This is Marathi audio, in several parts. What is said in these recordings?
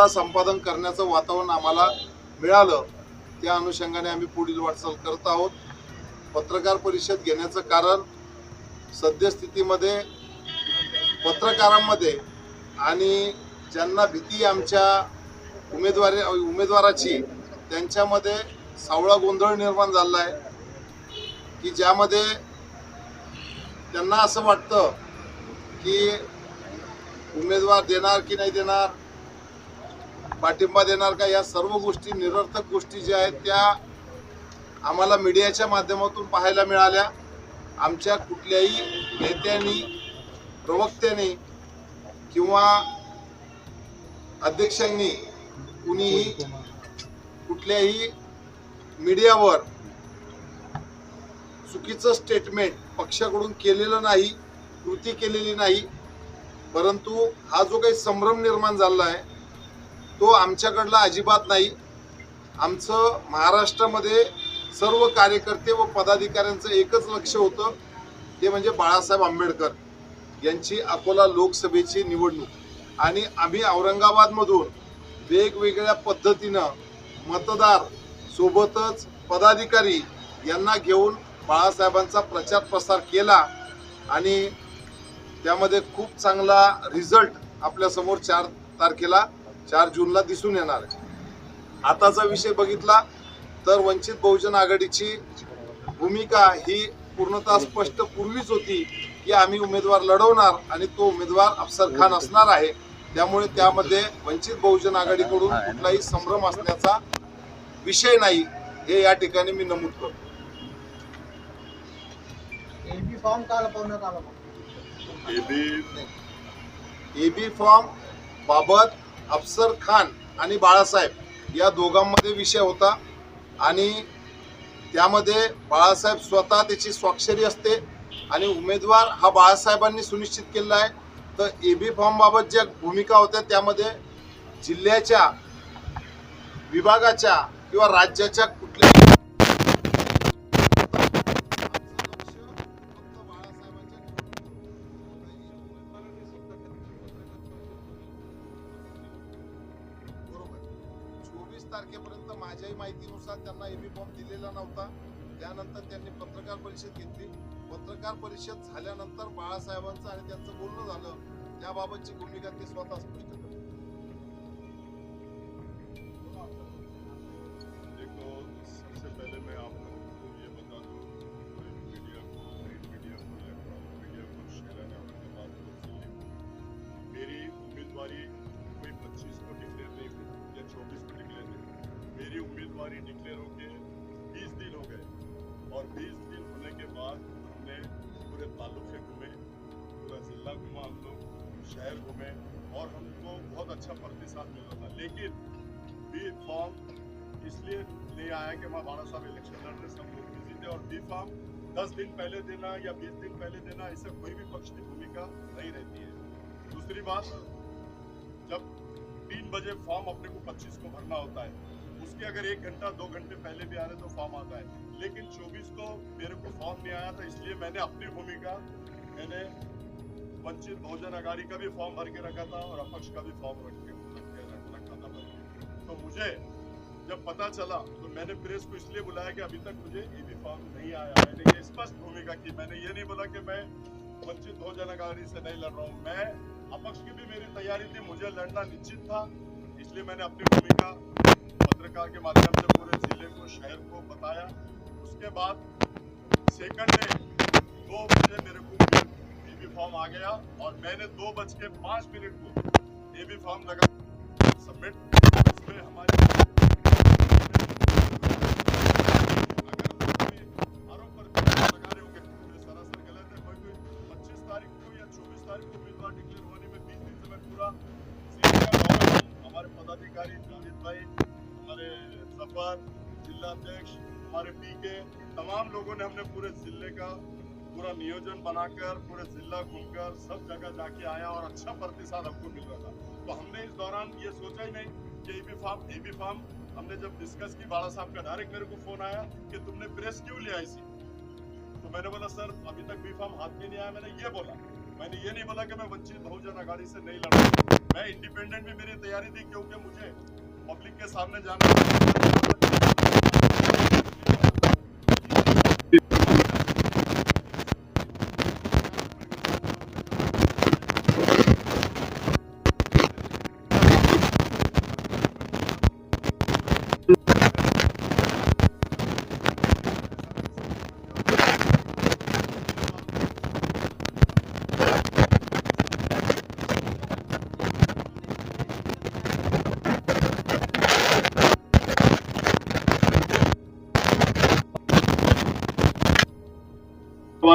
सत्ता संपादन करण्याचं वातावरण आम्हाला मिळालं त्या अनुषंगाने आम्ही पुढील वाटचाल करत आहोत. पत्रकार परिषद घेण्याचं कारण सद्यस्थितीमध्ये पत्रकारांमध्ये आणि ज्यांना भीती आमच्या उमेदवारी उमेदवाराची त्यांच्यामध्ये सावळा गोंधळ निर्माण झाला आहे की ज्यामध्ये त्यांना असं वाटतं की उमेदवार देणार की नाही देणार पाठिंबा देणार का? या सर्व गोष्टी निरर्थक गोष्टी ज्या आहेत त्या आम्हाला मीडियाच्या माध्यमातून पाहायला मिळाल्या. आमच्या कुठल्याही नेत्यांनी प्रवक्त्यांनी किंवा अध्यक्षांनी कुणीही कुठल्याही मीडियावर चुकीचं स्टेटमेंट पक्षाकडून केलेलं नाही कृती केलेली नाही परंतु हा जो काही संभ्रम निर्माण झाला आहे तो आमच्याकडला अजिबात नाही. आमचं महाराष्ट्रामध्ये सर्व कार्यकर्ते व पदाधिकाऱ्यांचं एकच लक्ष होतं ते म्हणजे बाळासाहेब आंबेडकर यांची अकोला लोकसभेची निवडणूक. आणि आम्ही औरंगाबादमधून वेगवेगळ्या पद्धतीनं मतदार सोबतच पदाधिकारी यांना घेऊन बाळासाहेबांचा प्रचार प्रसार केला आणि त्यामध्ये खूप चांगला रिझल्ट आपल्यासमोर चार तारखेला चार जूनला दिसून येणार आहे. आताचा विषय बघितला तर वंचित बहुजन आघाडीची भूमिका ही पूर्णतः स्पष्ट पूर्वीच होती की आम्ही उमेदवार लढवणार आणि तो उमेदवार अफसर खान असणार आहे. त्यामुळे त्यामध्ये वंचित बहुजन आघाडीकडून कुठलाही संभ्रम असण्याचा विषय नाही हे या ठिकाणी मी नमूद करतो. एबी फॉर्म का लपवण्यात आला मग? एबी फॉर्म बाबत अफसर खान आणि बाळासाहेब या दोघांमध्ये विषय होता. आणि त्यामध्ये बाळासाहेब स्वतः त्याची स्वाक्षरी असते आणि उमेदवार हा बाळासाहेबांनी सुनिश्चित केलेला आहे. तर ए बी फॉर्मबाबत ज्या भूमिका होत्या त्यामध्ये जिल्ह्याच्या विभागाच्या किंवा राज्याच्या कुठल्याही तारखेपर्यंत माझ्याही माहितीनुसार त्यांना एबी फॉर्म दिलेला नव्हता. त्यानंतर त्यांनी पत्रकार परिषद घेतली. पत्रकार परिषद झाल्यानंतर बाळासाहेबांचं आणि त्यांचं बोलणं झालं. त्याबाबतची भूमिका ते स्वतः स्पष्ट 20 दिन होने के बाद हमने पूरे तालुके घूमे, पूरा जिला घुमा हम लोग, शहर घूमे और हमको बहुत अच्छा प्रतिसाद मिल रहा था। लेकिन बी फॉर्म इसलिए नहीं आया कि मैं बारह साहब इलेक्शन लड़ रहे सब लोग बिज़ी थे और बी फॉर्म दस दिन पहले देना या बीस दिन पहले देना इससे कोई भी पक्ष की भूमिका नहीं रहती है। दूसरी बात, जब तीन बजे फॉर्म अपने को पच्चीस को भरना होता है उसके अगर एक घंटा, दो घंटे पहले भी आ रहे तो फॉर्म आता है। लेकिन चौबीस को मेरे को फॉर्म नहीं आया था, इसलिए मैंने अपनी भूमिका, मैंने वंचित बहुजन अघाड़ी का भी फॉर्म भर के रखा था और अपक्ष का भी फॉर्म रख के रख था तो मुझे जब पता चला तो मैंने प्रेस को इसलिए बुलाया कि अभी तक मुझे ईबी फॉर्म नहीं आया। मैंने ये स्पष्ट भूमिका की। मैंने ये नहीं बोला कि मैं वंचित बहुजन अघाड़ी से नहीं लड़ रहा हूँ। मैं अपक्ष की भी मेरी तैयारी थी, मुझे लड़ना निश्चित था, इसलिए मैंने अपनी भूमिका पत्रकार के माध्यम से पूरे ज़िले को, शहर को बताया। उसके बाद सेकंड डे, दो बजे मेरे को एबी फॉर्म आ गया और मैंने दो बज के पाँच मिनट को एबी फॉर्म लगा सबमिट उसमें हमारे उम्मीदवार हमारे ज़फ़र जिला अध्यक्ष, हमारे पीके तमाम लोगों ने हमने पूरे ज़िले का पूरा नियोजन बनाकर, पूरे जिला घूमकर, सब जगह जाके आया और अच्छा प्रतिसाद हमको मिल रहा था। तो हमने इस दौरान ये सोचा ही नहीं कि ईबी फार्म ईबी फार्म हमने जब डिस्कस की, बाला साहब का डायरेक्ट मेरे को फ़ोन आया कि तुमने प्रेस क्यों लिया इसी? तो मैंने बोला, सर, अभी तक बी फार्म हाथ में नहीं आया। मैंने ये बोला। मैंने ये नहीं बोला कि मैं वंचित बहुजन अघाड़ी से नहीं लड़ा मैं इंडिपेंडेंट भी मेरी तैयारी थी, क्योंकि मुझे पब्लिक के सामने जाना।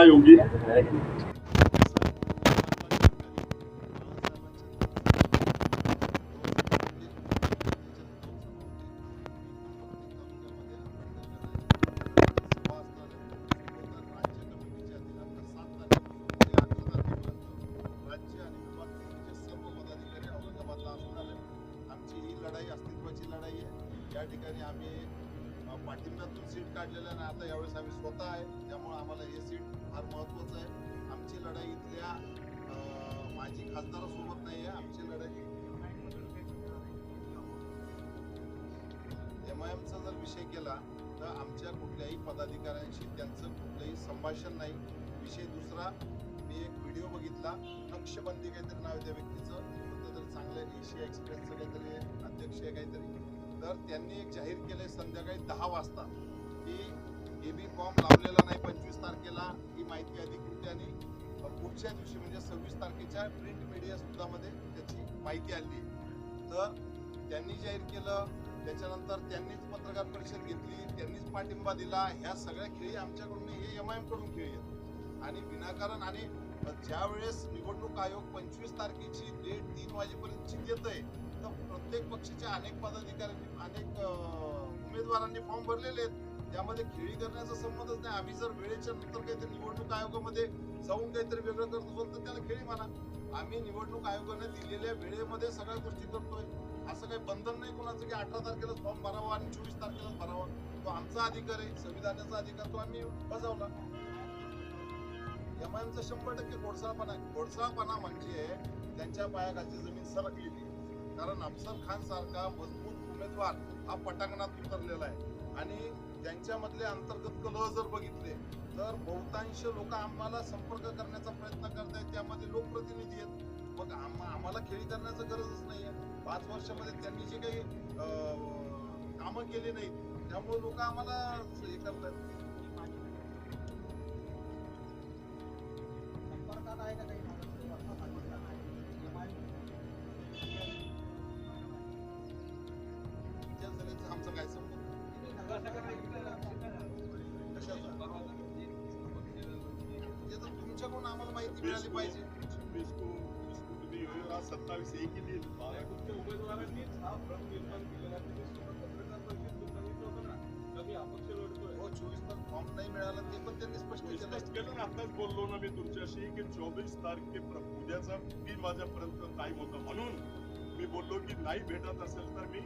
Yogi. सीट आता यावेळेस आम्ही स्वतः आहे. त्यामुळे आम्हाला हे सीट फार महत्वाचं आहे. आमची लढाई इथल्या माजी खासदारासोबत नाही आहे. आमची लढाई एम आय एमचा जर विषय केला तर आमच्या कुठल्याही पदाधिकाऱ्यांशी त्यांचं कुठलंही संभाषण नाही. विषय दुसरा मी एक व्हिडिओ बघितला. नक्षबंदी काहीतरी नाव आहे त्या व्यक्तीचं. कुठलं चांगलं एशिया एक्सप्रेसचं काहीतरी अध्यक्ष आहे काहीतरी. तर त्यांनी एक जाहीर केलं संध्याकाळी दहा वाजता. एबी फॉर्म लावलेला नाही पंचवीस तारखेला ही माहिती अधिकृत्याने आणि पुढच्या दिवशी म्हणजे सव्वीस तारखेच्या प्रिंट मीडिया सुद्धामध्ये त्याची माहिती आली. तर त्यांनी जाहीर केलं त्याच्यानंतर त्यांनीच पत्रकार परिषद घेतली त्यांनीच पाठिंबा दिला. ह्या सगळ्या खेळी आमच्याकडून हे एम आय एमकडून खेळी आहेत. आणि विनाकारण आणि ज्या वेळेस निवडणूक आयोग पंचवीस तारखेची डेट तीन वाजेपर्यंतची देत आहे तर प्रत्येक पक्षाच्या अनेक पदाधिकाऱ्यांनी अनेक उमेदवारांनी फॉर्म भरलेले आहेत. त्यामध्ये खेळी करण्याचा संबंधच नाही. आम्ही जर वेळेच्या नंतर काहीतरी निवडणूक आयोगामध्ये जाऊन काहीतरी वेगळं करत असेल तर त्याला खेळी म्हणा. आम्ही निवडणूक आयोगाने दिलेल्या वेळेमध्ये सगळ्या गोष्टी करतोय. असं काही बंधन नाही कोणाचं की अठरा तारखेलाच फॉर्म भरावा आणि चोवीस तारखेलाच भरावा. तो आमचा अधिकार आहे संविधानाचा अधिकार तो आम्ही बजावला. एमआयएमचा शंभर टक्के घोडसाळपणा आहे. घोडसाळपणा म्हणजे त्यांच्या पायाखालची जमीन सरकलेली. कारण अफसर खान सारखा मजबूत उमेदवार हा पटांगणात उतरलेला आहे. आणि त्यांच्यामधले अंतर्गत कलह जर बघितले तर बहुतांश लोक आम्हाला संपर्क करण्याचा प्रयत्न करतायत. त्यामध्ये लोकप्रतिनिधी आहेत. मग आम- आम्हाला खेळी करण्याचं गरजच नाही आहे पाच वर्षामध्ये त्यांनी जे काही कामं केली नाहीत त्यामुळे लोक आम्हाला हे करतात संपर्कात आहे का काही? तुमच्याकडून आम्हाला माहिती मिळाली पाहिजे. सत्तावीस एक ही दिन बारह को उमेदवारांनीच हा भ्रम निर्माण केलेला आहे. त्याच्यासोबत पत्रकार परिषदेत सांगितलं होतं ना, का मी अपक्ष लढतोय. हो चोवीस तास फॉर्म नाही मिळाला ते पण त्यांनी स्पष्ट स्पष्ट केलं ना? आताच बोललो ना मी तुमच्याशी की चोवीस तारखे उद्याचा तीन वाजेपर्यंत टाइम होता. म्हणून मी बोललो की नाही भेटत असेल तर मी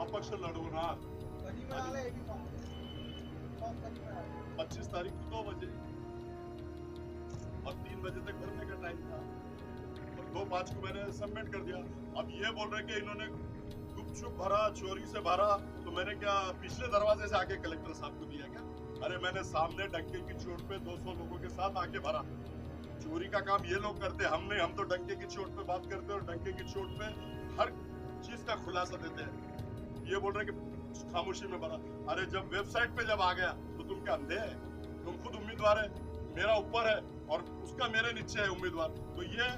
अपक्ष लढवणार. पच्चीस तारीख को दो बजे और तीन बजे तक भरने का टाइम था। और दो पाँच को मैंने सबमिट कर दिया। अब ये बोल रहे कि इन्होंने गुपचुप भरा, चोरी से भरा तो मैंने क्या पिछले दरवाजे से आके कलेक्टर साहब को दिया क्या? अरे मैंने सामने डंके की चोट पे 200 लोगों के साथ आके भरा। चोरी का काम ये लोग करते, हम नहीं, हम तो डंके की चोट पे बात करते हैं और डंके की चोट पे हर चीज़ का खुलासा देते हैं। ये बोल रहे कि खामोशी में भरा। अरे जब वेबसाइट पे जब आ गया तो तुम क्या अंधे है? तुम खुद उम्मीदवार है। मेरा ऊपर है। और उसका मेरे नीचे है उम्मीदवार। तो ये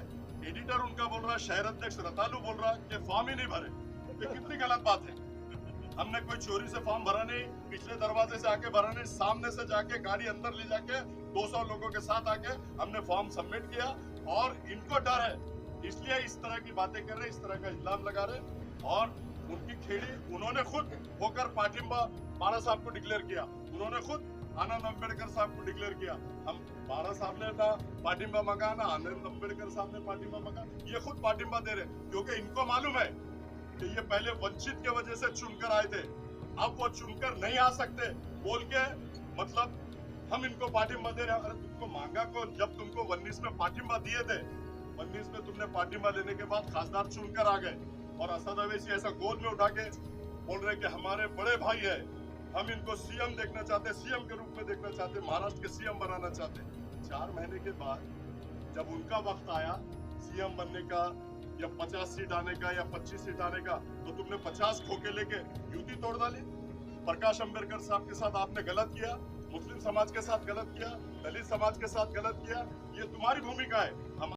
एडिटर उनका बोल रहा, शहर अध्यक्ष रतालू बोल रहा कि फॉर्म ही नहीं भरे। ये कितनी गलत बात है। हमने कोई चोरी से फॉर्म भरा नहीं, पिछले दरवाजे से आके भरा नहीं, सामने से जाके गाड़ी अंदर ले जाके 200 लोगों के साथ आके हमने फॉर्म सबमिट किया और इनको डर है। इसलिए इस तरह की बातें कर रहे, इस तरह का इल्ज़ाम लगा रहे और उनकी खेड़ी उन्होंने खुद होकर पाटिम्बा बाला साहब को डिक्लेयर किया। उन्होंने खुद आनंद अंबेडकर साहब को डिक्लेयर किया। हम बाला साहब ने ना पाटिम्बा मंगा ना आनंद अंबेडकर साहब ने पाटिम्बा मंगा ये खुद पाटिम्बा दे रहे क्योंकि इनको मालूम है कि ये पहले वंचित के वजह से चुनकर आए थे। अब वो चुनकर नहीं आ सकते। बोल के मतलब हम इनको पाटिम्बा दे रहे अरे, तुमको मांगा कौन? जब तुमको उन्नीस में पाटिम्बा दिए थे। उन्नीस में तुमने पार्टिमा लेने के बाद खासदार चुनकर आ गए। और असद अवैसी ऐसा गोद में उठा के बोल रहे कि हमारे बड़े भाई है। हम इनको सीएम देखना चाहते सीएम के रूप में देखना चाहते महाराष्ट्र के सीएम बनाना चाहते चार महीने के बाद जब उनका वक्त आया, सीएम बनने का, या पचास सीट आने का, या पच्चीस सीट आने का तो तुमने पचास खोके लेके युति तोड़ डाली। प्रकाश अंबेडकर साहब के साथ आपने गलत किया, मुस्लिम समाज के साथ गलत किया, दलित समाज के साथ गलत किया, ये तुम्हारी भूमिका है। हम